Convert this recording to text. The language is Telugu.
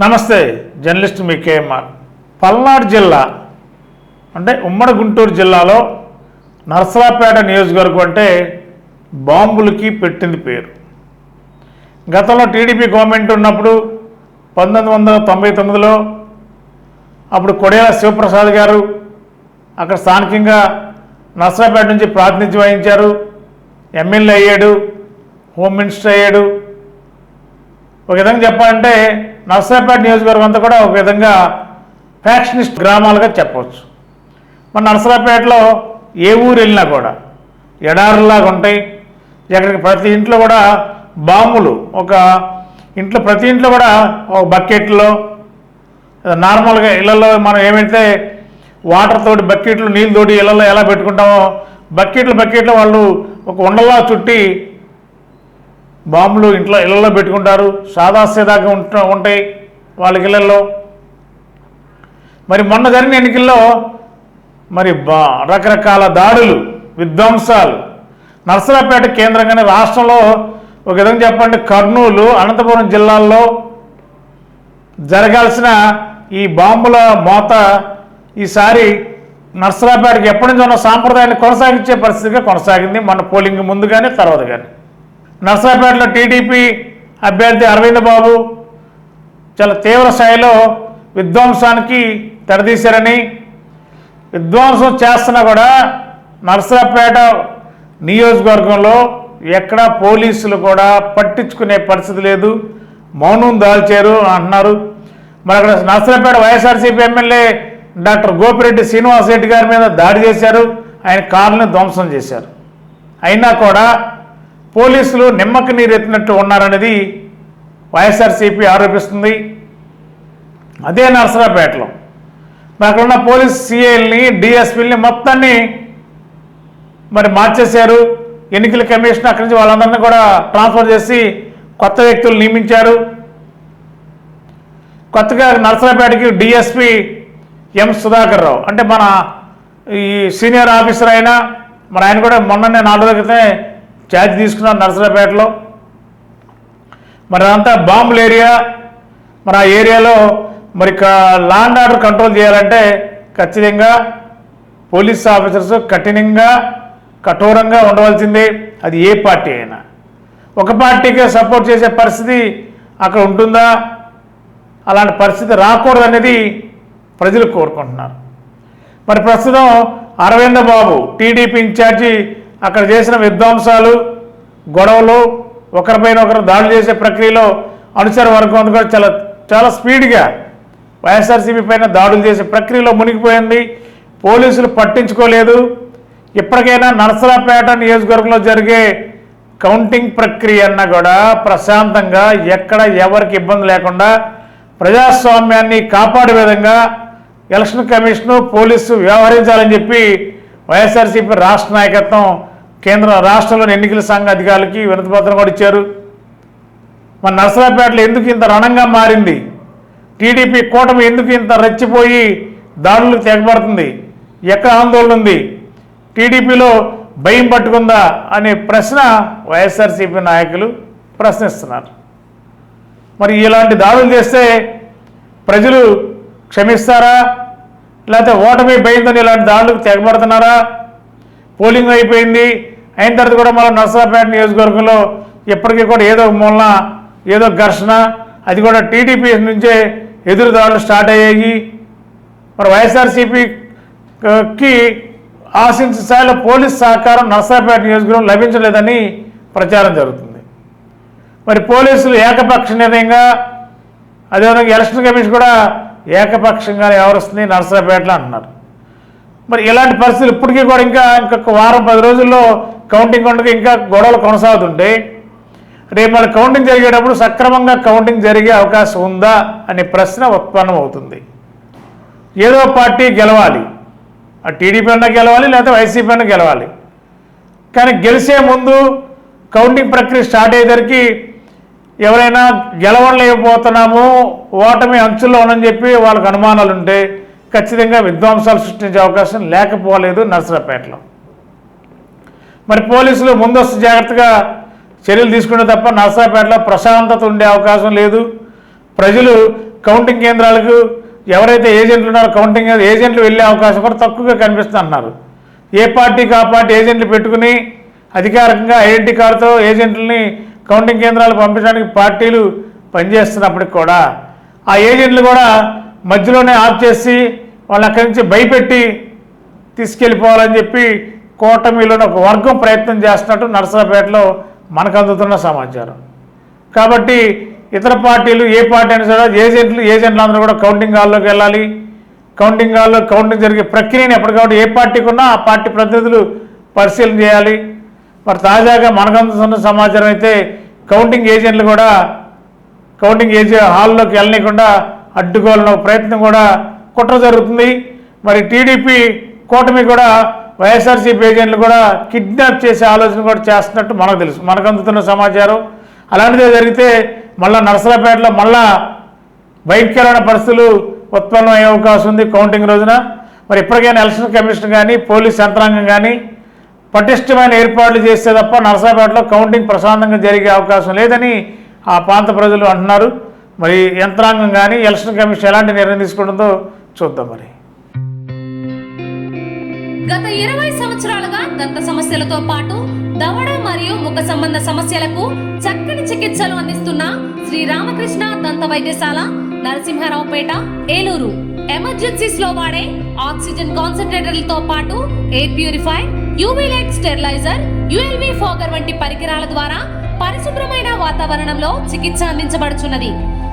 నమస్తే జర్నలిస్ట్ మీ కేఎంఆర్. పల్నాడు జిల్లా అంటే ఉమ్మడి గుంటూరు జిల్లాలో నరసరాపేట నియోజకవర్గం అంటే బాంబులకి పెట్టింది పేరు. గతంలో టీడీపీ గవర్నమెంట్ ఉన్నప్పుడు పంతొమ్మిది వందల తొంభై తొమ్మిదిలో అప్పుడు కొడేల శివప్రసాద్ గారు అక్కడ స్థానికంగా నర్సరాపేట నుంచి ప్రాతినిధ్యం వహించారు. ఎమ్మెల్యే అయ్యాడు హోమ్ మినిస్టర్ అయ్యాడు. ఒక విధంగా చెప్పాలంటే నర్సరాపేట నియోజకవర్గం అంతా కూడా ఒక విధంగా ఫ్యాక్షనిస్ట్ గ్రామాలుగా చెప్పవచ్చు. మన నర్సరాపేటలో ఏ ఊరు వెళ్ళినా కూడా ఎడారులాగా ఉంటాయి. ఎక్కడికి ప్రతి ఇంట్లో కూడా బాంబులు ఒక ఇంట్లో ప్రతి ఇంట్లో కూడా ఒక బకెట్లో నార్మల్గా ఇళ్ళలో మనం ఏమైతే వాటర్ తోటి బకెట్లు నీళ్ళు తోటి ఇళ్ళలో ఎలా పెట్టుకుంటామో బకెట్లు బకెట్లు వాళ్ళు ఒక ఉండలా చుట్టి బాంబులు ఇంట్లో ఇళ్ళలో పెట్టుకుంటారు. సాదాసేదాకా ఉంట ఉంటాయి వాళ్ళ ఇళ్ళలో. మరి మొన్న జరిగిన ఎన్నికల్లో మరి బా రకరకాల దాడులు విధ్వంసాలు. నర్సరాపేట కేంద్రంగానే రాష్ట్రంలో ఒక విధంగా చెప్పండి కర్నూలు అనంతపురం జిల్లాల్లో జరగాల్సిన ఈ బాంబుల మోత ఈసారి నర్సరాపేటకి ఎప్పటి నుంచి ఉన్న సాంప్రదాయాన్ని కొనసాగించే పరిస్థితిగా కొనసాగింది. మన పోలింగ్ ముందు కానీ తర్వాత కానీ నర్సాపేటలో టీడీపీ అభ్యర్థి అరవింద్ బాబు చాలా తీవ్ర స్థాయిలో విధ్వంసానికి తెరదీశారని. విధ్వంసం చేస్తున్నా కూడా నర్సాపేట నియోజకవర్గంలో ఎక్కడ పోలీసులు కూడా పట్టించుకునే పరిస్థితి లేదు. మౌనం దాల్చారు అంటున్నారు. మరి అక్కడ Narasaraopet YSRCP MLA doctor Gopireddy Srinivas Reddy గారి మీద దాడి చేశారు. ఆయన కార్లను ధ్వంసం చేశారు. అయినా కూడా పోలీసులు నిమ్మక నీరెత్తినట్టు ఉన్నారనేది వైఎస్ఆర్సీపీ ఆరోపిస్తుంది. అదే నర్సరాపేటలో మరి అక్కడ ఉన్న పోలీస్ సిఐల్ని డిఎస్పీల్ని మొత్తాన్ని మరి మార్చేశారు. ఎన్నికల కమిషన్ అక్కడి నుంచి వాళ్ళందరినీ కూడా ట్రాన్స్ఫర్ చేసి కొత్త వ్యక్తులు నియమించారు. కొత్తగా నర్సరాపేటకి డిఎస్పి ఎం సుధాకర్ రావు అంటే మన ఈ సీనియర్ ఆఫీసర్ అయినా మరి ఆయన కూడా మొన్ననే నాలుగు రోజుల క్రితమే ఛార్జ్ తీసుకున్నారు నర్సరాపేటలో మరి అదంతా బాంబుల ఏరియా. మరి ఆ ఏరియాలో మరి లాండ్ ఆర్డర్ కంట్రోల్ చేయాలంటే ఖచ్చితంగా పోలీస్ ఆఫీసర్స్ కఠినంగా కఠోరంగా ఉండవలసిందే. అది ఏ పార్టీ అయినా. ఒక పార్టీకే సపోర్ట్ చేసే పరిస్థితి అక్కడ ఉంటుందా? అలాంటి పరిస్థితి రాకూడదు అనేది ప్రజలు కోరుకుంటున్నారు. మరి ప్రస్తుతం అరవింద బాబు టీడీపీ ఇన్ఛార్జి అక్కడ చేసిన విధ్వంసాలు గొడవలు ఒకరిపైన ఒకరు దాడులు చేసే ప్రక్రియలో అనుచర వర్గం అంతా కూడా చాలా చాలా స్పీడ్గా వైఎస్ఆర్సీపీ పైన దాడులు చేసే ప్రక్రియలో మునిగిపోయింది. పోలీసులు పట్టించుకోలేదు. ఇప్పటికైనా నరసరాపేట నియోజకవర్గంలో జరిగే కౌంటింగ్ ప్రక్రియ అన్నా కూడా ప్రశాంతంగా ఎక్కడ ఎవరికి ఇబ్బంది లేకుండా ప్రజాస్వామ్యాన్ని కాపాడే విధంగా ఎలక్షన్ కమిషను పోలీసు వ్యవహరించాలని చెప్పి వైఎస్ఆర్సీపీ రాష్ట్ర నాయకత్వం కేంద్ర రాష్ట్రంలోని ఎన్నికల సంఘ అధికారులకి వినతిపత్రం కూడా ఇచ్చారు. మన నర్సరాపేటలో ఎందుకు ఇంత రణంగా మారింది? టీడీపీ కూటమి ఎందుకు ఇంత రెచ్చిపోయి దాడులకు తెగబడుతుంది? ఎక్కడ ఆందోళన ఉంది? టీడీపీలో భయం పట్టుకుందా? అనే ప్రశ్న వైఎస్ఆర్సీపీ నాయకులు ప్రశ్నిస్తున్నారు. మరి ఇలాంటి దాడులు చేస్తే ప్రజలు క్షమిస్తారా? లేకపోతే ఓటమి భయంతో ఇలాంటి దాడులకు తెగబడుతున్నారా? పోలింగ్ అయిపోయింది. అయిన తర్వాత కూడా మళ్ళీ నర్సాపేట నియోజకవర్గంలో ఇప్పటికీ కూడా ఏదో మూలన ఏదో ఘర్షణ అది కూడా టీడీపీ నుంచే ఎదురుదాడులు స్టార్ట్ అయ్యాయి. మరి వైఎస్ఆర్సీపీకి ఆశించిన స్థాయిలో పోలీస్ సహకారం నర్సాపేట నియోజకవర్గం లభించలేదని ప్రచారం జరుగుతుంది. మరి పోలీసులు ఏకపక్ష నిర్ణయంగా అదేవిధంగా ఎలక్షన్ కమిషన్ కూడా ఏకపక్షంగా వ్యవహరిస్తుంది నర్సాపేటలో అంటున్నారు. మరి ఇలాంటి పరిస్థితులు ఇప్పటికీ కూడా ఇంకా ఇంకొక వారం పది రోజుల్లో కౌంటింగ్ ఉండగా ఇంకా గొడవలు కొనసాగుతుంటే రేపు మరి కౌంటింగ్ జరిగేటప్పుడు సక్రమంగా కౌంటింగ్ జరిగే అవకాశం ఉందా అనే ప్రశ్న ఉత్పన్నం అవుతుంది. ఏదో పార్టీ గెలవాలి. ఆ టీడీపీ అన్న గెలవాలి లేకపోతే వైసీపీ అన్న గెలవాలి. కానీ గెలిచే ముందు కౌంటింగ్ ప్రక్రియ స్టార్ట్ అయ్యేసరికి ఎవరైనా గెలవలేకపోతున్నాము ఓటమి అంచుల్లో ఉన్నని చెప్పి వాళ్ళకు అనుమానాలు ఉంటాయి ఖచ్చితంగా విధ్వంసాలు సృష్టించే అవకాశం లేకపోలేదు నర్సరాపేటలో మరి పోలీసులు ముందస్తు జాగ్రత్తగా చర్యలు తీసుకుంటే తప్ప నర్సరాపేటలో ప్రశాంతత ఉండే అవకాశం లేదు. ప్రజలు కౌంటింగ్ కేంద్రాలకు ఎవరైతే ఏజెంట్లు ఉన్నారో కౌంటింగ్ ఏజెంట్లు వెళ్ళే అవకాశం కూడా తక్కువగా కనిపిస్తుంది అన్నారు ఏ పార్టీకి ఆ పార్టీ ఏజెంట్లు పెట్టుకుని అధికారికంగా ఐడెంటిటీ కార్డుతో ఏజెంట్లని కౌంటింగ్ కేంద్రాలు పంపించడానికి పార్టీలు పనిచేస్తున్నప్పటికి కూడా ఆ ఏజెంట్లు కూడా మధ్యలోనే ఆఫ్ చేసి వాళ్ళు అక్కడి నుంచి భయపెట్టి తీసుకెళ్ళిపోవాలని చెప్పి కూటమిలోని ఒక వర్గం ప్రయత్నం చేస్తున్నట్టు నర్సరాపేటలో మనకు అందుతున్న సమాచారం. కాబట్టి ఇతర పార్టీలు ఏ పార్టీ అయినా సరే ఏజెంట్లు ఏజెంట్లు అందరూ కూడా కౌంటింగ్ హాల్లోకి వెళ్ళాలి. కౌంటింగ్ హాల్లో కౌంటింగ్ జరిగే ప్రక్రియని ఎప్పటికప్పుడు ఏ పార్టీకి ఉన్నా ఆ పార్టీ ప్రతినిధులు పరిశీలన చేయాలి. మరి తాజాగా మనకు అందుతున్న సమాచారం అయితే కౌంటింగ్ ఏజెంట్లు కూడా కౌంటింగ్ ఏజెంట్ హాల్లోకి వెళ్ళనీయకుండా అడ్డుకోవాలన్న ప్రయత్నం కూడా కుట్ర జరుగుతుంది. మరి టీడీపీ కూటమి కూడా వైఎస్ఆర్సీపీ ఏజెంట్లు కూడా కిడ్నాప్ చేసే ఆలోచన కూడా చేస్తున్నట్టు మనకు తెలుసు. మనకు అందుతున్న సమాచారం. అలాంటిదే జరిగితే మళ్ళా నరసరాపేటలో మళ్ళా భయంకరమైన పరిస్థితులు ఉత్పన్నం అయ్యే అవకాశం ఉంది కౌంటింగ్ రోజున. మరి ఇప్పటికైనా ఎలక్షన్ కమిషన్ కానీ పోలీస్ యంత్రాంగం కానీ పటిష్టమైన ఏర్పాట్లు చేస్తే తప్ప నర్సాపేటలో కౌంటింగ్ ప్రశాంతంగా జరిగే అవకాశం లేదని ఆ ప్రాంత ప్రజలు అంటున్నారు. మరి యంత్రాంగం కానీ ఎలక్షన్ కమిషన్ ఎలాంటి నిర్ణయం తీసుకుంటుందో చూద్దాం మరి. గత ఇరవై సంవత్సరాలుగా దంత సమస్యలతో పాటు దవడ మరియు ముఖ సంబంధ సమస్యలకు చక్కని చికిత్సలు అందిస్తున్న శ్రీ రామకృష్ణ దంత వైద్యశాల నరసింహారావుపేట ఏలూరు. ఎమర్జెన్సీస్లో వాడే ఆక్సిజన్ కాన్సన్ట్రేటర్లతో పాటు air purify UV light steriliser ULV fogger వంటి పరికరాల ద్వారా పరిశుభ్రమైన వాతావరణంలో చికిత్స అందించబడుచున్నది.